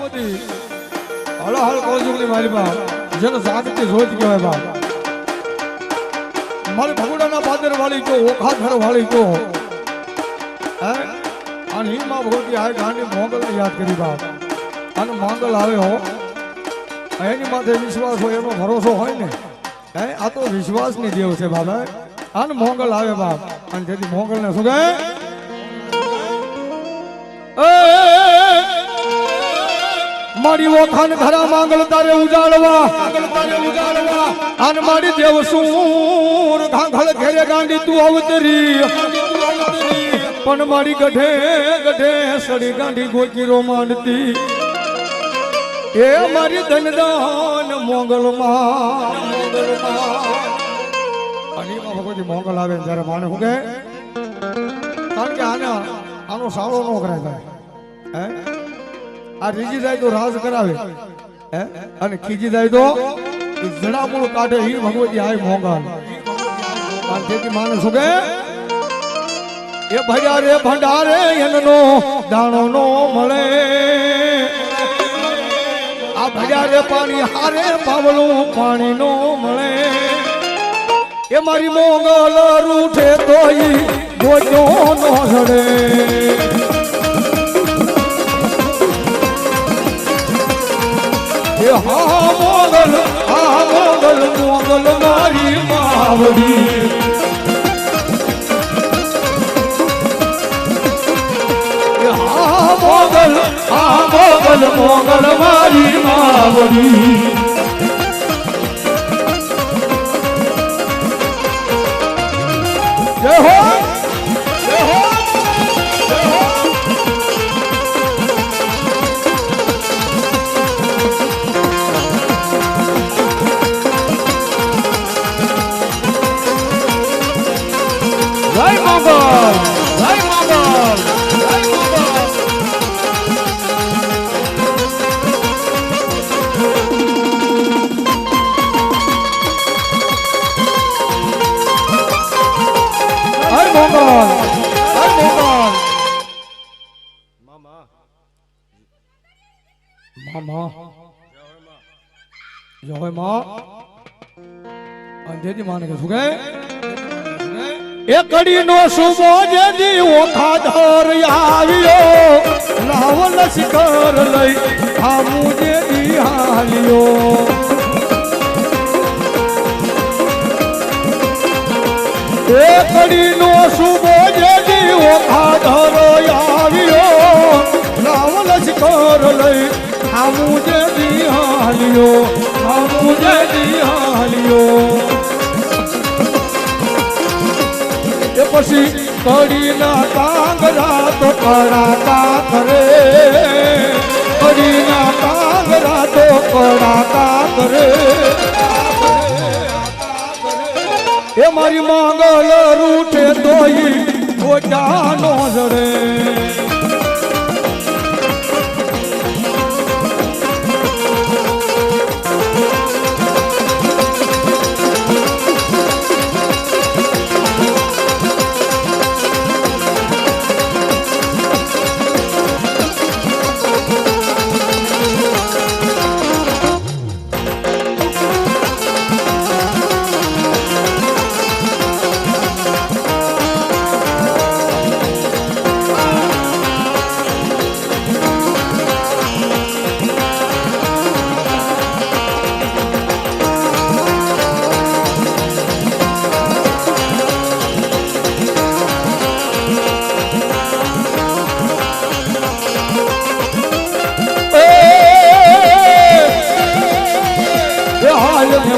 ભગવતી હળહળ કોજુગની મારી બા. જેને જાગતી રોજ કહેવાય બા. મારી ભગુડાના પાદર વાળી જો ઓખા ઘર વાળી જો હે? અને હિમા ભગવતી આ ગાંધી મોગલ યાદ કરી બા. અને મોગલ આવ્યો એની માથે વિશ્વાસ હોય, એનો ભરોસો હોય ને. હે? આ તો વિશ્વાસની દેવ છે બાબા અને મોગલ આવે બાપ અને તેથી મોગલ ને શું કહે? મારી ઓખાન ઘરા માંગલ તારે ઉજાડવા તારે ઉજાડવા અને મારી દેવ સુર ઘાંઘળ ઘેરે ગાંડી તું અવતરી. પણ મારી ગઢે ગઢે સડી ગાંડી ગોચીરો માંડતી એ મારી ધનદાન મોગલમાં. મોગલમાં અને એમાં ભગવતી મોગલ આવે ને માને હું કે કારણ કે આને આનો સાળો ન કરાય હે? આ રીજી જાય તો રાજ કરાવે. અને ખીજી જાય તો જડામૂળ કાઢે ઈ ભગવતી આય મોંઘા અને તેથી માને શું એ ભર્યા રે ભંડારે એનો દાણો નો મળે. આ ભર્યા રે પાણી હારે પાવલું પાણી નો મળે. એ મારી મોગલ રૂઠે તોય ગોજો નો જડે મોગલ આ મોગલ મોગલ મારી માવડી જય હો જય માં અંજેજી માને કે શું કહે એ કડી નો સુબો જેદી ઓખા ધર આવ્યો લાવ લશ્કર લઈ આમુ જેદી હાલ્યો એ નો સુબો જેદી ઓખા હાલ્યો એ પછી કડીના કાંગરા તો કડાકા કરે. કડીના કાંગરા તો કડાતા કરે. એ મારી માંગલ રૂઠે તોય ગોટા નો જડે.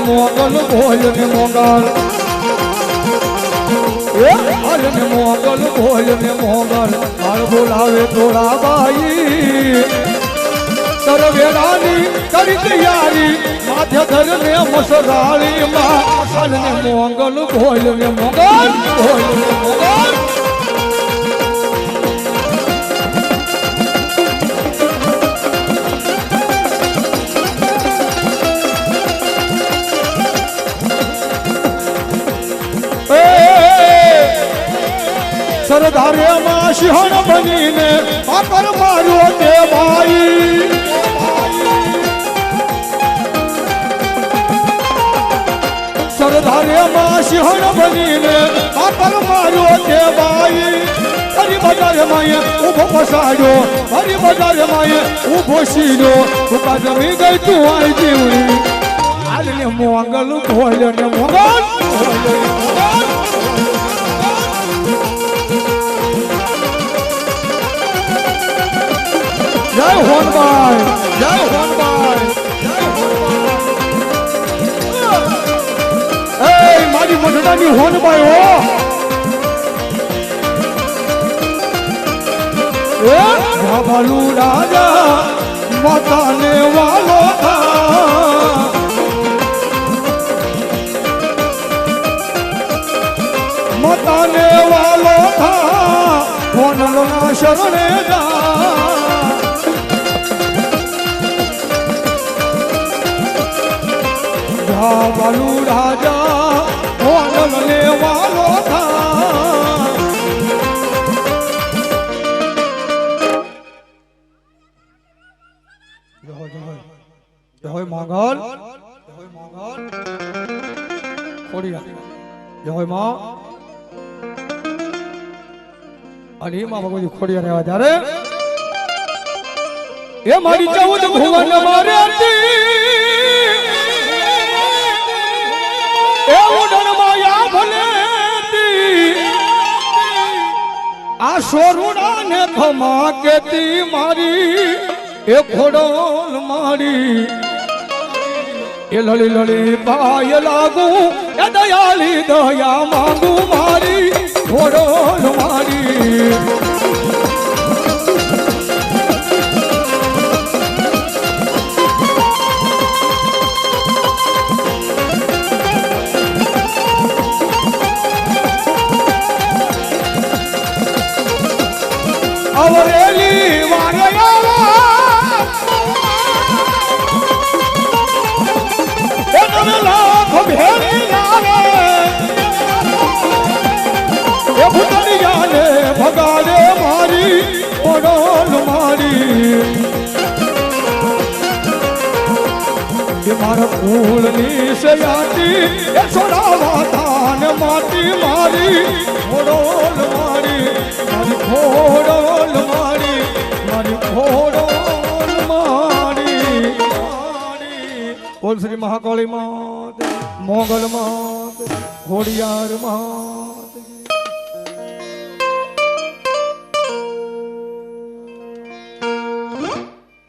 મોગલ બોલ ને મોગલ. હાલ ને મોગલ બોલ ને મોગલ. હાલ બોલાવે થોડા બાઈ તરવેરાની કરી તૈયારી. માથે ધર ને મસરાળી માં હાલ ને મોગલ બોલ ને મોગલ બોલ ને મોગલ. બનીને પાપર માર્યો તે ભાઈ સરદારે માં સિંહણ બનીને પાપર માર્યો તે ભાઈ ફરી બજાર માએ ઊભો પસાડ્યો ફરી બજાર માએ ઊભો સીડ્યો ઉકા જમી ગઈ તું આઈ જીવડી. આલને મોંગલ ભોલ્યો ને મોંગલ હોનભાઈ જય હોનભાઈ એ મારી મઢડાની હોનભાઈ હો. એ ભાભાલુ રાજા, માતાને વાલો માતાને વાલો થા. હોનલના શરણે જા. રાજા હોનલને વાલો થા. જય જય. જય હોય જય માંગલ. જય માં. અને એમાં ભગવતી ખોડિયા રહેવા ત્યારે એ મારી ચૌદ ભુવન મારે હતી. આ સોરુડા ને ખમા કેતી મારી, એ ખોડલ મારી. એ લળી લળી પાય લાગુ, એ દયાળી દયા માંગુ મારી ખોડલ મારી. એ મારા ફૂલની સયાટી, એ છોડાવા ધાન માટી મારી ઓડોલ મારી મારી ખોડોલ મારી મારી ખોડોલ મારી. બોલ શ્રી મહાકાળી માત, મોગલ માત, ઘોડિયાર માત.